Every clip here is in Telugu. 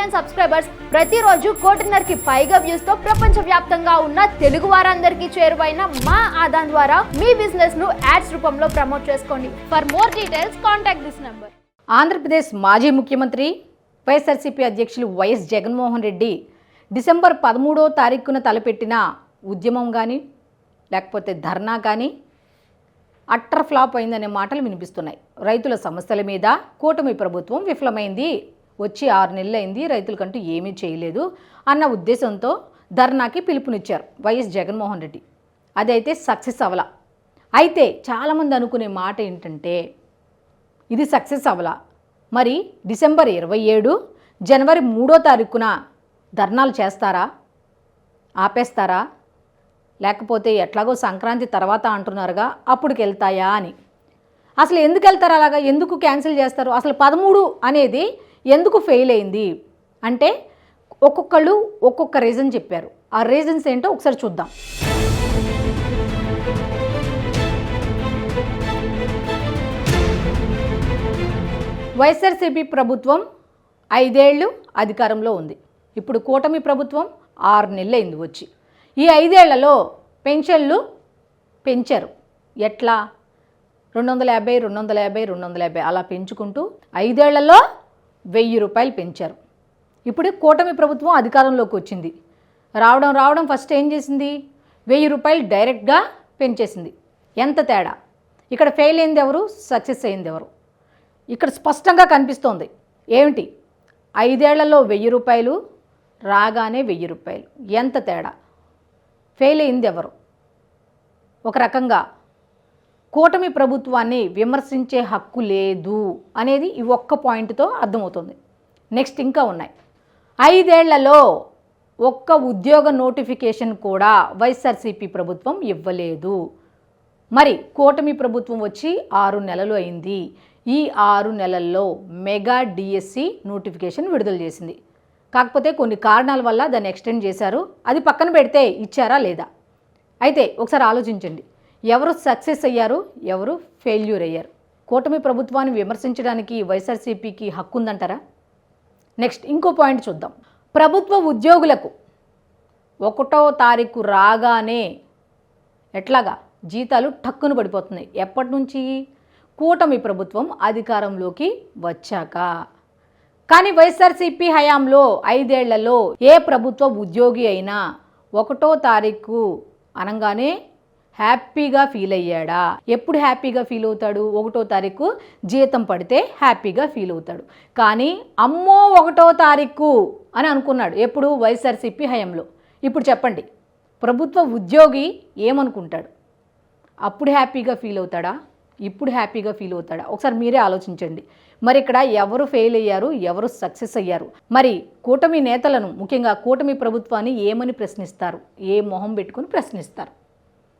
మిలియన్ సబ్స్క్రైబర్స్ ప్రతిరోజు కోటిన్నరకి పైగా వ్యూస్తో ప్రపంచ వ్యాప్తంగా ఉన్న తెలుగు వారందరికీ చేరువైన మా ఆదాన్ ద్వారా మీ బిజినెస్ను యాడ్స్ రూపంలో ప్రమోట్ చేసుకోండి. For more details contact this number Andhra Pradesh మాజీ ముఖ్యమంత్రి వైఎస్ఆర్సీపీ అధ్యక్షులు వైఎస్ జగన్మోహన్ రెడ్డి డిసెంబర్ పదమూడో తారీఖున తలపెట్టిన ఉద్యమం కానీ లేకపోతే ధర్నా కానీ అట్టర్ ఫ్లాప్ అయిందనే మాటలు వినిపిస్తున్నాయి. రైతుల సమస్యల మీద కూటమి ప్రభుత్వం విఫలమైంది. వచ్చి ఆరు నెలలు అయింది రైతులకంటూ ఏమీ చేయలేదు అన్న ఉద్దేశంతో ధర్నాకి పిలుపునిచ్చారు వైఎస్ జగన్మోహన్ రెడ్డి. అదైతే సక్సెస్ అవలా అయితే చాలామంది అనుకునే మాట ఏంటంటే ఇది సక్సెస్ అవలా మరి డిసెంబర్ ఇరవై ఏడు జనవరి మూడో తారీఖున ధర్నాలు చేస్తారా? ఆపేస్తారా? లేకపోతే ఎట్లాగో సంక్రాంతి తర్వాత అంటున్నారుగా అప్పుడుకి వెళ్తాయా అని. అసలు ఎందుకు వెళ్తారు అలాగా? ఎందుకు క్యాన్సిల్ చేస్తారు? అసలు పదమూడు అనేది ఎందుకు ఫెయిల్ అయింది? అంటే ఒక్కొక్కళ్ళు ఒక్కొక్క రీజన్ చెప్పారు. ఆ రీజన్స్ ఏంటో ఒకసారి చూద్దాం. వైఎస్ఆర్సీపీ ప్రభుత్వం ఐదేళ్ళు అధికారంలో ఉంది. ఇప్పుడు కూటమి ప్రభుత్వం ఆరు నెలలైంది వచ్చి. ఈ ఐదేళ్ళలో పెన్షన్లు పెంచారు. ఎట్లా? రెండు వందల యాభై రెండు వందల యాభై రెండు వందల యాభై అలా పెంచుకుంటూ ఐదేళ్ళలో వెయ్యి రూపాయలు పెంచారు. ఇప్పుడు కూటమి ప్రభుత్వం అధికారంలోకి వచ్చింది. రావడం రావడం ఫస్ట్ ఏం చేసింది? వెయ్యి రూపాయలు డైరెక్ట్గా పెంచేసింది. ఎంత తేడా? ఇక్కడ ఫెయిల్ అయింది ఎవరు? సక్సెస్ అయింది ఎవరు? ఇక్కడ స్పష్టంగా కనిపిస్తోంది. ఏమిటి? ఐదేళ్ళలో వెయ్యి రూపాయలు రాగానే వెయ్యి రూపాయలు. ఎంత తేడా? ఫెయిల్ అయింది ఎవరు? ఒక రకంగా కూటమి ప్రభుత్వాన్ని విమర్శించే హక్కు లేదు అనేది ఈ ఒక్క పాయింట్తో అర్థమవుతుంది. నెక్స్ట్ ఇంకా ఉన్నాయి. ఐదేళ్ళలో ఒక్క ఉద్యోగ నోటిఫికేషన్ కూడా వైఎస్ఆర్సీపీ ప్రభుత్వం ఇవ్వలేదు. మరి కూటమి ప్రభుత్వం వచ్చి ఆరు నెలలు అయింది. ఈ ఆరు నెలల్లో మెగా డిఎస్సి నోటిఫికేషన్ విడుదల చేసింది. కాకపోతే కొన్ని కారణాల వల్ల దాన్ని ఎక్స్టెండ్ చేశారు. అది పక్కన పెడితే ఇచ్చారా లేదా? అయితే ఒకసారి ఆలోచించండి. ఎవరు సక్సెస్ అయ్యారు ఎవరు ఫెయిల్యూర్ అయ్యారు? కూటమి ప్రభుత్వాన్ని విమర్శించడానికి వైఎస్ఆర్సీపీకి హక్కు ఉందంటారా నెక్స్ట్ ఇంకో పాయింట్ చూద్దాం. ప్రభుత్వ ఉద్యోగులకు ఒకటో తారీఖు రాగానే ఎట్లాగా జీతాలు టక్కున పడిపోతున్నాయి. ఎప్పటి నుంచి? కూటమి ప్రభుత్వం అధికారంలోకి వచ్చాక. కానీ వైఎస్ఆర్సీపీ హయాంలో ఐదేళ్ళలో ఏ ప్రభుత్వ ఉద్యోగి అయినా ఒకటో తారీఖు అనగానే హ్యాపీగా ఫీల్ అయ్యాడా? ఎప్పుడు హ్యాపీగా ఫీల్ అవుతాడు? ఒకటో తారీఖు జీతం పడితే హ్యాపీగా ఫీల్ అవుతాడు. కానీ అమ్మో ఒకటో తారీఖు అని అనుకున్నాడు. ఎప్పుడు? వైఎస్ఆర్సీపీ హయంలో. ఇప్పుడు చెప్పండి ప్రభుత్వ ఉద్యోగి ఏమనుకుంటాడు? అప్పుడు హ్యాపీగా ఫీల్ అవుతాడా? ఇప్పుడు హ్యాపీగా ఫీల్ అవుతాడా? ఒకసారి మీరే ఆలోచించండి. మరి ఇక్కడ ఎవరు ఫెయిల్ అయ్యారు? ఎవరు సక్సెస్ అయ్యారు? మరి కూటమి నేతలను ముఖ్యంగా కూటమి ప్రభుత్వాన్ని ఏమని ప్రశ్నిస్తారు? ఏ మొహం పెట్టుకుని ప్రశ్నిస్తారు?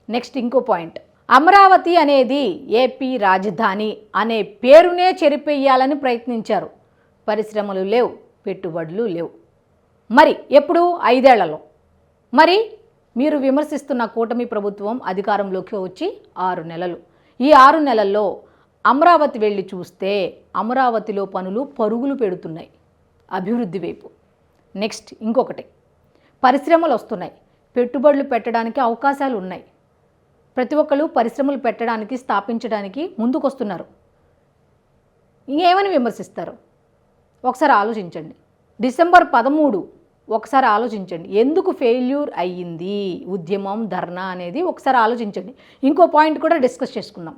నెక్స్ట్ ఇంకో పాయింట్. అమరావతి అనేది ఏపీ రాజధాని అనే పేరునే చెరిపేయాలని ప్రయత్నించారు. పరిశ్రమలు లేవు పెట్టుబడులు లేవు. మరి ఎప్పుడు? ఐదేళ్ళలో. మరి మీరు విమర్శిస్తున్న కూటమి ప్రభుత్వం అధికారంలోకి వచ్చి ఆరు నెలలు. ఈ ఆరు నెలల్లో అమరావతి వెళ్ళి చూస్తే అమరావతిలో పనులు పరుగులు పెడుతున్నాయి అభివృద్ధి వైపు. నెక్స్ట్ ఇంకొకటి. పరిశ్రమలు వస్తున్నాయి. పెట్టుబడులు పెట్టడానికి అవకాశాలు ఉన్నాయి. ప్రతి ఒక్కరు పరిశ్రమలు పెట్టడానికి స్థాపించడానికి ముందుకొస్తున్నారు. ఇంకేమని విమర్శిస్తారు? ఒకసారి ఆలోచించండి. డిసెంబర్ పదమూడు ఒకసారి ఆలోచించండి. ఎందుకు ఫెయిల్యూర్ అయ్యింది? ఉద్యమం ధర్నా అనేది ఒకసారి ఆలోచించండి. ఇంకో పాయింట్ కూడా డిస్కస్ చేసుకుందాం.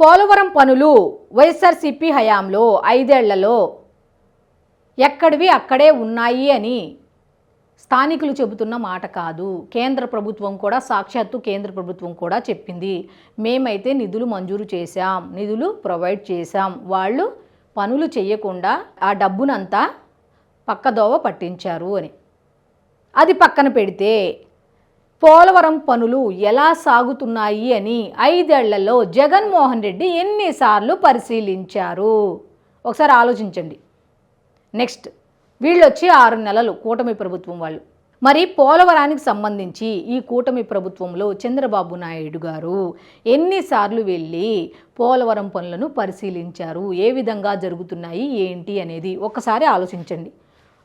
పోలవరం పనులు వైఎస్ఆర్సిపి హయాంలో ఐదేళ్ళలో ఎక్కడివి అక్కడే ఉన్నాయి అని స్థానికులు చెబుతున్న మాట కాదు. కేంద్ర ప్రభుత్వం కూడా సాక్షాత్తు కేంద్ర ప్రభుత్వం కూడా చెప్పింది. మేమైతే నిధులు మంజూరు చేశాం నిధులు ప్రొవైడ్ చేశాం. వాళ్ళు పనులు చేయకుండా ఆ డబ్బునంతా పక్కదోవ పట్టించారు అని. అది పక్కన పెడితే పోలవరం పనులు ఎలా సాగుతున్నాయి అని ఐదేళ్ళలో జగన్మోహన్ రెడ్డి ఎన్నిసార్లు పరిశీలించారు. ఒకసారి ఆలోచించండి. నెక్స్ట్. వీళ్ళు వచ్చి ఆరు నెలలు కూటమి ప్రభుత్వం వాళ్ళు. మరి పోలవరానికి సంబంధించి ఈ కూటమి ప్రభుత్వంలో చంద్రబాబు నాయుడు గారు ఎన్నిసార్లు వెళ్ళి పోలవరం పనులను పరిశీలించారు? ఏ విధంగా జరుగుతున్నాయి? ఏంటి అనేది ఒక్కసారి ఆలోచించండి.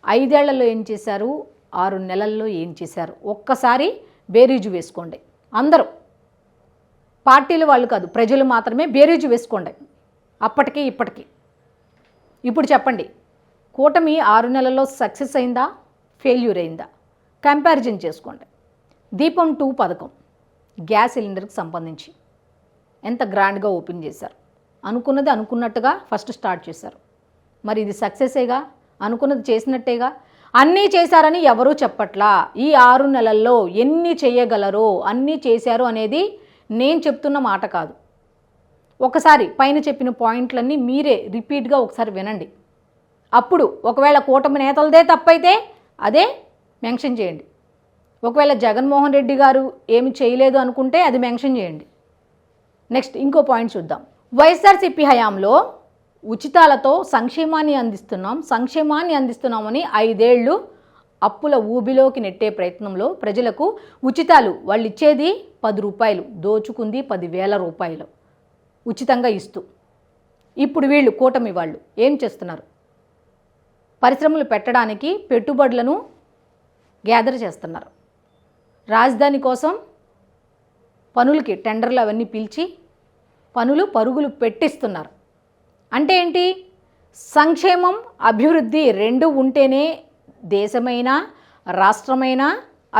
ఐదేళ్ళలో ఏం చేశారు? ఆరు నెలల్లో ఏం చేశారు? ఒక్కసారి బేరీజు వేసుకోండి. అందరూ. పార్టీలు వాళ్ళు కాదు ప్రజలు మాత్రమే బేరీజు వేసుకోండి. అప్పటికి ఇప్పటికీ. ఇప్పుడు చెప్పండి. కూటమి ఆరు నెలల్లో సక్సెస్ అయిందా? ఫెయిల్యూర్ అయిందా? కంపారిజన్ చేసుకోండి. దీపం టూ పథకం గ్యాస్ సిలిండర్కి సంబంధించి. ఎంత గ్రాండ్గా ఓపెన్ చేశారు? అనుకున్నది అనుకున్నట్టుగా ఫస్ట్ స్టార్ట్ చేశారు. మరి ఇది సక్సెసేగా? అనుకున్నది చేసినట్టేగా? అన్నీ చేశారని ఎవరూ చెప్పట్లా? ఈ ఆరు నెలల్లో ఎన్ని చేయగలరో అన్నీ చేశారు అనేది నేను చెప్తున్న మాట కాదు. ఒకసారి పైన చెప్పిన పాయింట్లన్నీ మీరే రిపీట్గా ఒకసారి వినండి. అప్పుడు ఒకవేళ కూటమి నేతలదే తప్పైతే అదే మెన్షన్ చేయండి. ఒకవేళ జగన్మోహన్ రెడ్డి గారు ఏమి చేయలేదు అనుకుంటే అది మెన్షన్ చేయండి. నెక్స్ట్ ఇంకో పాయింట్ చూద్దాం. వైఎస్ఆర్సీపీ హయాంలో ఉచితాలతో సంక్షేమాన్ని అందిస్తున్నాం సంక్షేమాన్ని అందిస్తున్నామని ఐదేళ్ళు అప్పుల ఊబిలోకి నెట్టే ప్రయత్నంలో ప్రజలకు ఉచితాలు వాళ్ళు ఇచ్చేది పది రూపాయలు దోచుకుంది పదివేల రూపాయలు ఉచితంగా ఇస్తూ. ఇప్పుడు వీళ్ళు కూటమి వాళ్ళు ఏం చేస్తున్నారు? పరిశ్రమలు పెట్టడానికి పెట్టుబడులను గ్యాదర్ చేస్తున్నారు. రాజధాని కోసం పనులకి టెండర్లు అవన్నీ పిలిచి పనులు పరుగులు పెట్టిస్తున్నారు. అంటే ఏంటి? సంక్షేమం అభివృద్ధి రెండు ఉంటేనే దేశమైనా రాష్ట్రమైనా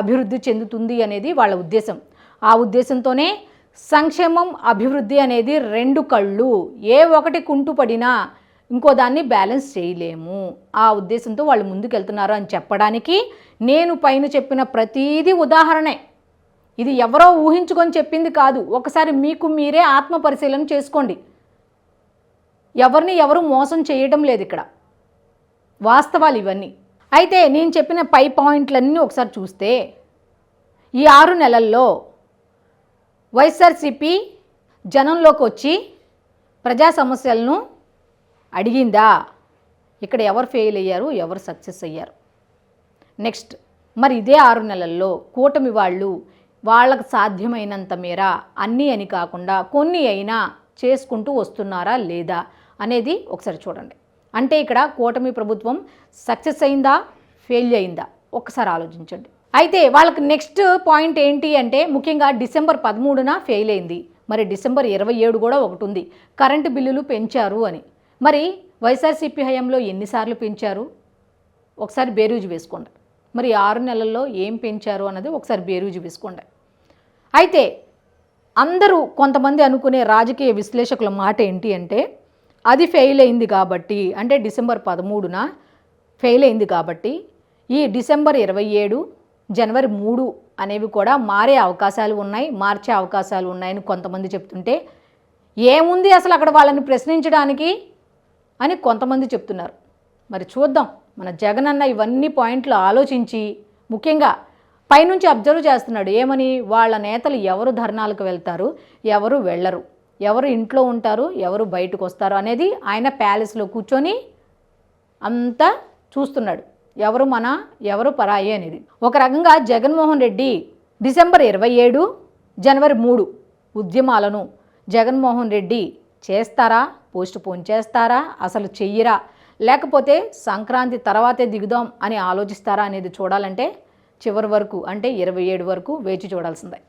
అభివృద్ధి చెందుతుంది అనేది వాళ్ళ ఉద్దేశం. ఆ ఉద్దేశంతోనే సంక్షేమం అభివృద్ధి అనేది రెండు కళ్ళు. ఏ ఒకటి కుంటుపడినా ఇంకో దాన్ని బ్యాలెన్స్ చేయలేము. ఆ ఉద్దేశంతో వాళ్ళు ముందుకెళ్తున్నారు అని చెప్పడానికి నేను పైన చెప్పిన ప్రతీది ఉదాహరణే. ఇది ఎవరో ఊహించుకొని చెప్పింది కాదు. ఒకసారి మీకు మీరే ఆత్మ పరిశీలన చేసుకోండి. ఎవరిని ఎవరు మోసం చేయడం లేదు ఇక్కడ. వాస్తవాలు ఇవన్నీ. అయితే నేను చెప్పిన పై పాయింట్లన్నీ ఒకసారి చూస్తే ఈ ఆరు నెలల్లో వైఎస్ఆర్సిపి జనంలోకి వచ్చి ప్రజా సమస్యలను అడిగిందా? ఇక్కడ ఎవరు ఫెయిల్ అయ్యారు? ఎవరు సక్సెస్ అయ్యారు? నెక్స్ట్ మరి ఇదే ఆరు నెలల్లో కూటమి వాళ్ళు వాళ్ళకు సాధ్యమైనంత మేర అన్నీ అని కాకుండా కొన్ని అయినా చేసుకుంటూ వస్తున్నారా లేదా అనేది ఒకసారి చూడండి. అంటే ఇక్కడ కూటమి ప్రభుత్వం సక్సెస్ అయిందా? ఫెయిల్ అయిందా? ఒకసారి ఆలోచించండి. అయితే వాళ్ళకి నెక్స్ట్ పాయింట్ ఏంటి అంటే ముఖ్యంగా డిసెంబర్ పదమూడున ఫెయిల్ అయింది. మరి డిసెంబర్ ఇరవై ఏడు కూడా ఒకటి ఉంది. కరెంటు బిల్లులు పెంచారు అని. మరి వైఎస్ఆర్సీపీ హయాంలో ఎన్నిసార్లు పెంచారు? ఒకసారి బేరూజు వేసుకోండి. మరి ఆరు నెలల్లో ఏం పెంచారు అన్నది ఒకసారి బేరూజు వేసుకోండి. అయితే అందరూ కొంతమంది అనుకునే రాజకీయ విశ్లేషకుల మాట ఏంటి అంటే అది ఫెయిల్ అయింది కాబట్టి అంటే డిసెంబర్ పదమూడున ఫెయిల్ అయింది కాబట్టి ఈ డిసెంబర్ ఇరవై ఏడు జనవరి మూడు అనేవి కూడా మారే అవకాశాలు ఉన్నాయి మార్చే అవకాశాలు ఉన్నాయని కొంతమంది చెప్తుంటే ఏముంది అసలు అక్కడ వాళ్ళని ప్రశ్నించడానికి? అని కొంతమంది చెప్తున్నారు. మరి చూద్దాం. మన జగన్ అన్న ఇవన్నీ పాయింట్లు ఆలోచించి ముఖ్యంగా పైనుంచి అబ్జర్వ్ చేస్తున్నాడు. ఏమని? వాళ్ళ నేతలు ఎవరు ధర్నాలకు వెళ్తారు? ఎవరు వెళ్ళరు? ఎవరు ఇంట్లో ఉంటారు? ఎవరు బయటకు వస్తారు? అనేది ఆయన ప్యాలెస్లో కూర్చొని అంతా చూస్తున్నాడు. ఎవరు మన ఎవరు పరాయి అనేది. ఒక రకంగా జగన్మోహన్ రెడ్డి డిసెంబర్ ఇరవై ఏడు జనవరి మూడు ఉద్యమాలను జగన్మోహన్ రెడ్డి చేస్తారా? పోస్ట్ పోన్ చేస్తారా? అసలు చెయ్యరా? లేకపోతే సంక్రాంతి తర్వాతే దిగుదాం అని ఆలోచిస్తారా అనేది చూడాలంటే చివరి వరకు అంటే ఇరవై ఏడు వరకు వేచి చూడాల్సిందే.